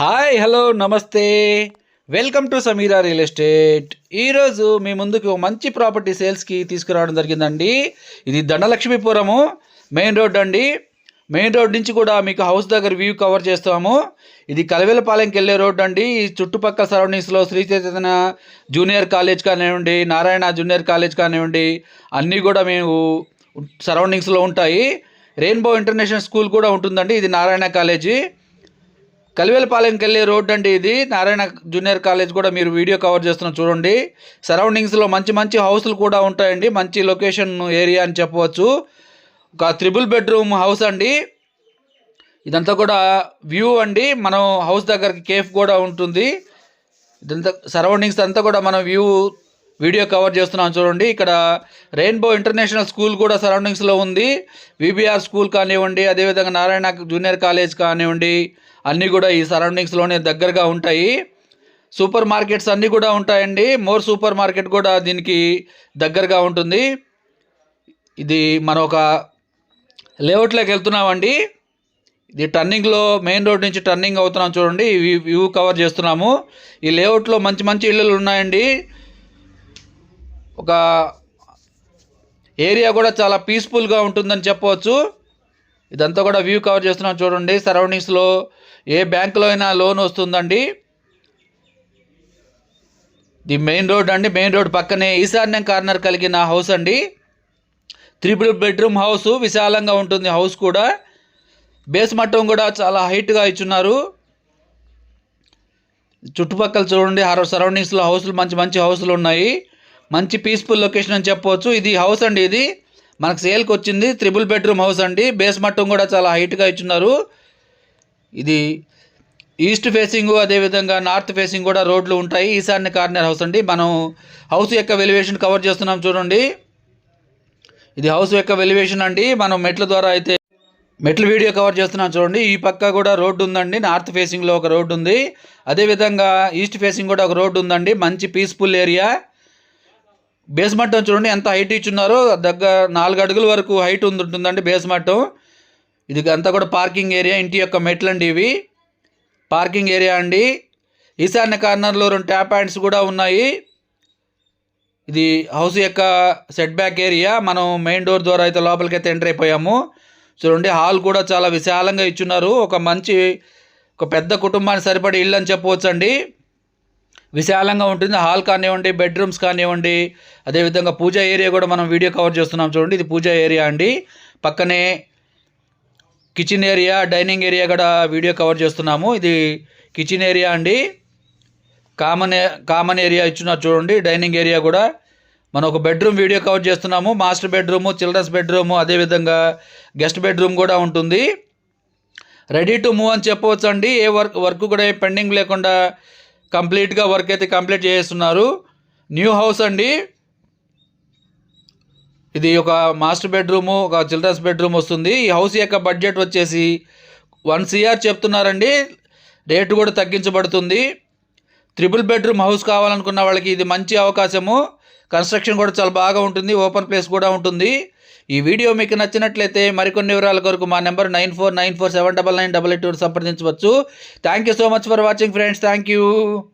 Hi hello నమస్తే. Welcome to Sameera real estate. ఈరోజు మీ ముందుకు మంచి ప్రాపర్టీ సేల్స్కి తీసుకురావడం జరిగిందండి. ఇది దండలక్ష్మీపురము మెయిన్ రోడ్ అండి. మెయిన్ రోడ్ నుంచి కూడా మీకు హౌస్ దగ్గర వ్యూ కవర్ చేస్తాము. ఇది కలవేలపాలెంకి వెళ్ళే రోడ్ అండి. ఈ చుట్టుపక్కల సరౌండింగ్స్లో శ్రీ చైతన్య జూనియర్ కాలేజ్ కానివ్వండి నారాయణ జూనియర్ కాలేజ్ కానివ్వండి అన్నీ కూడా మేము సరౌండింగ్స్లో ఉంటాయి. రెయిన్బో ఇంటర్నేషనల్ స్కూల్ కూడా ఉంటుందండి. ఇది నారాయణ కాలేజీ. కలివేలపాలెంకి వెళ్ళే రోడ్ అండి ఇది. నారాయణ జూనియర్ కాలేజ్ కూడా మీరు వీడియో కవర్ చేస్తున్న చూడండి. సరౌండింగ్స్లో మంచి మంచి హౌస్లు కూడా ఉంటాయండి. మంచి లొకేషన్ ఏరియా అని చెప్పవచ్చు. ఒక త్రిబుల్ బెడ్రూమ్ హౌస్ అండి. ఇదంతా కూడా వ్యూ అండి. మనం హౌస్ దగ్గరకి కేఫ్ కూడా ఉంటుంది. ఇదంతా సరౌండింగ్స్ అంతా కూడా మనం వ్యూ వీడియో కవర్ చేస్తున్నాం చూడండి. ఇక్కడ రెయిన్బో ఇంటర్నేషనల్ స్కూల్ కూడా సరౌండింగ్స్లో ఉంది. విబిఆర్ స్కూల్ కానివ్వండి అదేవిధంగా నారాయణ జూనియర్ కాలేజ్ కానివ్వండి అన్నీ కూడా ఈ సరౌండింగ్స్లోనే దగ్గరగా ఉంటాయి. సూపర్ మార్కెట్స్ అన్నీ కూడా ఉంటాయండి. మోర్ సూపర్ మార్కెట్ కూడా దీనికి దగ్గరగా ఉంటుంది. ఇది మనం ఒక లేఅవుట్లోకి వెళ్తున్నామండి. ఇది టర్నింగ్లో మెయిన్ రోడ్ నుంచి టర్నింగ్ అవుతున్నాం చూడండి. వ్యూ కవర్ చేస్తున్నాము. ఈ లేఅవుట్లో మంచి మంచి ఇళ్ళు ఉన్నాయండి. ఒక ఏరియా కూడా చాలా పీస్ఫుల్గా ఉంటుందని చెప్పవచ్చు. ఇదంతా కూడా వ్యూ కవర్ చేస్తున్నాం చూడండి. సరౌండింగ్స్లో ఏ బ్యాంకులో అయినా లోన్ వస్తుందండి. ది మెయిన్ రోడ్ అండి. మెయిన్ రోడ్ పక్కనే ఈశాన్యం కార్నర్ కలిగిన హౌస్ అండి. త్రిపుల్ బెడ్రూమ్ హౌస్ విశాలంగా ఉంటుంది హౌస్ కూడా. బేస్ మట్టం కూడా చాలా హైట్గా ఇచ్చున్నారు. చుట్టుపక్కల చూడండి. సరౌండింగ్స్లో హౌస్లు మంచి మంచి హౌస్లు ఉన్నాయి. మంచి పీస్ఫుల్ లొకేషన్ అని చెప్పవచ్చు. ఇది హౌస్ అండి ఇది. మనకు సేల్కి వచ్చింది త్రిబుల్ బెడ్రూమ్ హౌస్ అండి. బేస్ మట్టం కూడా చాలా హైట్గా ఇచ్చున్నారు. ఇది ఈస్ట్ ఫేసింగ్ అదేవిధంగా నార్త్ ఫేసింగ్ కూడా రోడ్లు ఉంటాయి. ఈశాన్య కార్నర్ హౌస్ అండి. మనం హౌస్ యొక్క వెలివేషన్ కవర్ చేస్తున్నాం చూడండి. ఇది హౌస్ యొక్క వెలివేషన్ అండి. మనం మెట్ల ద్వారా అయితే మెట్ల వీడియో కవర్ చేస్తున్నాం చూడండి. ఈ పక్క కూడా రోడ్డు ఉందండి. నార్త్ ఫేసింగ్లో ఒక రోడ్డు ఉంది. అదేవిధంగా ఈస్ట్ ఫేసింగ్ కూడా ఒక రోడ్డు ఉందండి. మంచి పీస్ఫుల్ ఏరియా బేస్మట్టం చూడండి ఎంత హైట్ ఇచ్చున్నారో దగ్గర నాలుగు అడుగుల వరకు హైట్ ఉంటుందండి బేస్మట్టం ఇది అంతా కూడా పార్కింగ్ ఏరియా ఇంటి యొక్క మెట్లండి ఇవి. పార్కింగ్ ఏరియా అండి. ఈశాన్య కార్నర్లో రెండు ట్యాప్ ప్యాంట్స్ కూడా ఉన్నాయి. ఇది హౌస్ యొక్క సెట్ బ్యాక్ ఏరియా మనం మెయిన్ డోర్ ద్వారా అయితే లోపలికి అయితే ఎంటర్ అయిపోయాము. చూడండి హాల్ కూడా చాలా విశాలంగా ఇచ్చున్నారు. ఒక మంచి ఒక పెద్ద కుటుంబానికి సరిపడే ఇల్లు అని చెప్పవచ్చు అండి విశాలంగా ఉంటుంది. హాల్ కానివ్వండి బెడ్రూమ్స్ కానివ్వండి అదేవిధంగా పూజా ఏరియా కూడా మనం వీడియో కవర్ చేస్తున్నాం చూడండి. ఇది పూజా ఏరియా అండి. పక్కనే కిచెన్ ఏరియా డైనింగ్ ఏరియా కూడా వీడియో కవర్ చేస్తున్నాము. ఇది కిచెన్ ఏరియా అండి. కామన్ కామన్ ఏరియా ఇచ్చున్నారు చూడండి. డైనింగ్ ఏరియా కూడా మనం ఒక బెడ్రూమ్ వీడియో కవర్ చేస్తున్నాము. మాస్టర్ బెడ్రూము చిల్డ్రన్స్ బెడ్రూము అదేవిధంగా గెస్ట్ బెడ్రూమ్ కూడా ఉంటుంది. రెడీ టు మూవ్ అని చెప్పవచ్చు అండి ఏ వర్క్ వర్క్ కూడా ఏ పెండింగ్ లేకుండా కంప్లీట్గా వర్క్ అయితే కంప్లీట్ చేస్తున్నారు. న్యూ హౌస్ అండి. ఇది ఒక మాస్టర్ బెడ్రూము ఒక చిల్డ్రన్స్ బెడ్రూమ్ వస్తుంది. ఈ హౌస్ యొక్క బడ్జెట్ వచ్చేసి వన్ సిఆర్ చెప్తున్నారండి. రేటు కూడా తగ్గించబడుతుంది. త్రిపుల్ బెడ్రూమ్ హౌస్ కావాలనుకున్న వాళ్ళకి ఇది మంచి అవకాశము. కన్స్ట్రక్షన్ కూడా చాలా బాగా ఉంటుంది. ఓపెన్ ప్లేస్ కూడా ఉంటుంది. ఈ వీడియో మీకు నచ్చినట్లయితే మరికొన్ని వివరాల కొరకు మా number nine four nine four seven double nine double eight సంప్రదించవచ్చు. Thank you so much for watching friends thank you